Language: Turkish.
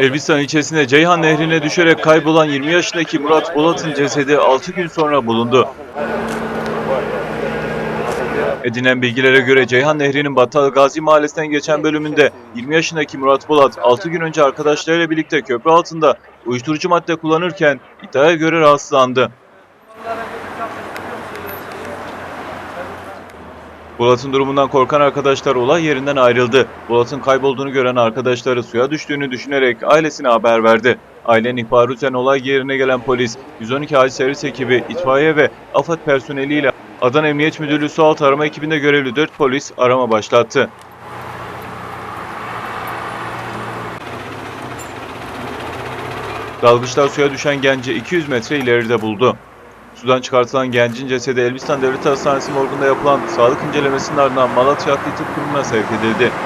Elbistan ilçesinde Ceyhan Nehri'ne düşerek kaybolan 20 yaşındaki Murat Polat'ın cesedi 6 gün sonra bulundu. Edinen bilgilere göre Ceyhan Nehri'nin Battal Gazi Mahallesi'nden geçen bölümünde 20 yaşındaki Murat Polat 6 gün önce arkadaşlarıyla birlikte köprü altında uyuşturucu madde kullanırken iddiaya göre rahatsızlandı. Polat'ın durumundan korkan arkadaşlar olay yerinden ayrıldı. Polat'ın kaybolduğunu gören arkadaşları suya düştüğünü düşünerek ailesine haber verdi. Ailenin ihbarı üzerine olay yerine gelen polis, 112 acil servis ekibi, itfaiye ve AFAD personeliyle Adana Emniyet Müdürlüğü Sualtı Arama ekibinde görevli 4 polis arama başlattı. Dalgıçlar suya düşen genci 200 metre ileride buldu. Sudan çıkartılan gencin cesedi Elbistan Devlet Hastanesi morgunda yapılan sağlık incelemesinin ardından Malatya Adli Tıp Kurumu'na sevk edildi.